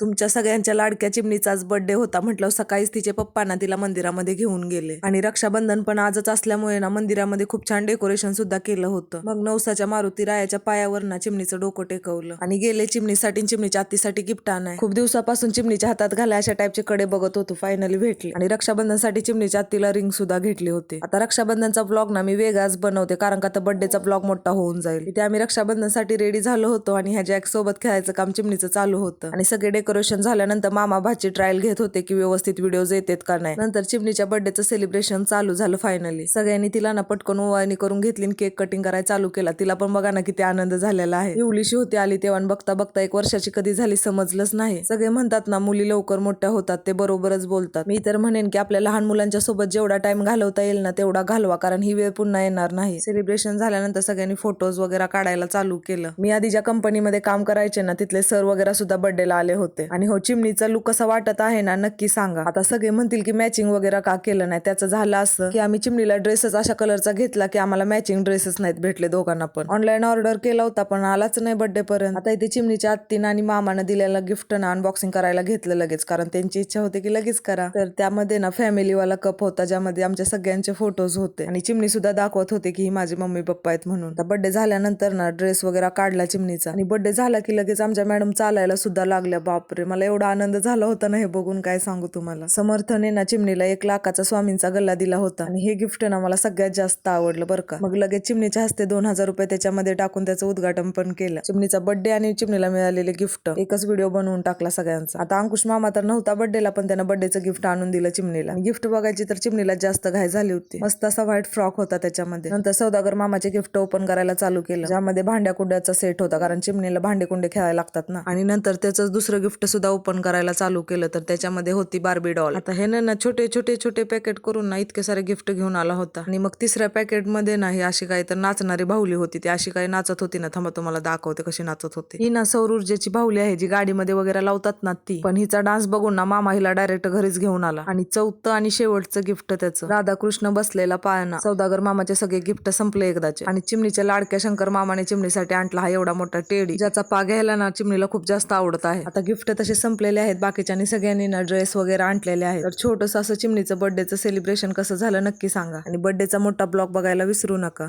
तुमच्या सगळ्यांच्या लाडक्या चिमणीचाच बर्थडे होता म्हटलं सकाळीच तिचे पप्पांना तिला मंदिरामध्ये घेऊन गेले. आणि रक्षाबंधन पण आजच असल्यामुळे ना मंदिरामध्ये खूप छान डेकोरेशन सुद्धा केलं होतं. मग नवसाच्या मारुती रायाच्या पायावर ना चिमणीचं डोकं टेकवलं. आणि गेले चिमणीसाठी चिमणीच्या आत्तीसाठी गिफ्ट आणाय खूप दिवसापासून चिमणीच्या हातात घालाय अशा टाईपचे कडे बघत होतो फायनली भेटले. आणि रक्षाबंधनसाठी चिमणीच्या आत्तीला रिंग सुद्धा घेतली होती. आता रक्षाबंधनचा ब्लॉग ना मी वेगळाच बनवते कारण का आता बर्थडेचा ब्लॉग मोठा होऊन जाईल. इथे आम्ही रक्षाबंधनसाठी रेडी झालो होतो आणि ह्या जॅक सोबत खेळायचं काम चिमणीचं चालू होतं. आणि सगळे डेकोरेशन झाल्यानंतर मामा भाची ट्रायल घेत होते की व्यवस्थित व्हिडिओज येतात का नाही. नंतर चिमणीच्या बर्थडेचं सेलिब्रेशन चालू झालं फायनली सगळ्यांनी तिला ना पटकन ओवाळणी करून घेतली केक कटिंग करायला चालू केला. तिला पण बघा ना किती आनंद झालेला आहे. इवलीशी होती आली तेव्हा बघता बघता एक वर्षाची कधी झाली समजलंच नाही. सगळे म्हणतात ना मुली लवकर मोठ्या होतात ते बरोबरच बोलतात. मी तर म्हणेन की आपल्या लहान मुलांच्या सोबत जेवढा टाइम घालवता येईल ना तेवढा घालवा कारण ही वेळ पुन्हा येणार नाही. सेलिब्रेशन झाल्यानंतर सगळ्यांनी फोटोज वगैरे काढायला चालू केलं. मी आधी ज्या कंपनीमध्ये काम करायचे ना तिथले सर वगैरे सुद्धा बर्थडेला आले होते. आणि हो चिमणीचा लुक कसा वाटत आहे ना नक्की सांगा. आता सगळे म्हणतील की मॅचिंग वगैरे का केलं नाही. त्याचं झालं असं की आम्ही चिमणीला ड्रेसच अशा कलरचा घेतला की आम्हाला मॅचिंग ड्रेसेस नाहीत भेटले दोघांना पण. ऑनलाईन ऑर्डर केला होता पण आलाच नाही बर्थडे पर्यंत. आता इथे चिमणीच्या आत्तीनं आणि मामानं दिलेलं गिफ्ट ना अनबॉक्सिंग करायला घेतलं लगेच. कारण त्यांची इच्छा होती की लगेच करा. तर त्यामध्ये ना फॅमिलीवाला कप होता ज्यामध्ये आमच्या सगळ्यांचे फोटोज होते. आणि चिमणी सुद्धा दाखवत होते की ही माझे मम्मी पप्पा आहेत म्हणून. बर्थडे झाल्यानंतर ना ड्रेस वगैरे काढला चिमणीचा. आणि बर्थडे झाला की लगेच आमच्या मॅडम चालायला सुद्धा लागल्या. बापरे मला एवढा आनंद झाला होता ना हे बघून काय सांगू तुम्हाला. समर्थने ना चिमणीला एक लाखाचा स्वामींचा गल्ला दिला होता. आणि हे गिफ्ट ना मला सगळ्यात जास्त आवडलं बरं का. मग लगेच चिमणीच्या हस्ते दोन हजार रुपये त्याच्यामध्ये टाकून त्याचं उद्घाटन पण केलं. चिमणीचा बर्थडे आणि चिमणीला मिळालेले गिफ्ट. एकच व्हिडिओ बनवून टाकला सगळ्यांचा. आता अंकुश मामा तर नव्हता बर्थडेला पण त्यानं बर्थडेचं गिफ्ट आणून दिलं चिमणीला. गिफ्ट बघायची तर चिमणीला जास्त घाई झाली होती. मस्त असा व्हाईट फ्रॉक होता त्याच्यामध्ये. नंतर सौदागर मामाचे गिफ्ट ओपन करायला चालू केलं. ज्यामध्ये भांड्या कुंड्याचा सेट होता कारण चिमणीला भांडे कुंडे खेळायला लागतात ना. आणि नंतर त्याचं दुसरं गिफ्ट सुद्धा ओपन करायला चालू केलं तर त्याच्यामध्ये होती बार्बी डॉल आता हे ना छोटे छोटे छोटे पॅकेट करून ना इतके सारे गिफ्ट घेऊन आला होता. आणि मग तिसऱ्या पॅकेटमध्ये ना ही अशी काही तर नाचणारी बाहुली होती. ती अशी काही नाचत होती ना थांबा तुम्हाला दाखवते कशी नाचत होती. ही ना सौर ऊर्जेची बाहुली आहे जी गाडीमध्ये वगैरे लावतात ना ती. पण हिचा डान्स बघून ना मामा हिला डायरेक्ट घरीच घेऊन आला. आणि चौथं आणि शेवटचं गिफ्ट त्याचं. राधाकृष्ण बसलेला पाळणा. सौदागर मामाचे सगळे गिफ्ट संपले एकदाचे. आणि चिमणीच्या लाडक्या शंकर मामाने चिमणीसाठी आणला हा एवढा मोठा टेडी ज्याचा पा घ्यायला ना चिमणीला खूप जास्त आवडत आहे. आता गिफ्ट गिफ्ट तसे संपलेले आहेत. बाकीच्यांनी सगळ्यांनी ना ड्रेस वगैरे आणलेले आहेत. तर छोटस असं चिमणीचं बर्थडेचं सेलिब्रेशन कसं झालं नक्की सांगा. आणि बर्थडेचा मोठा ब्लॉग बघायला विसरू नका.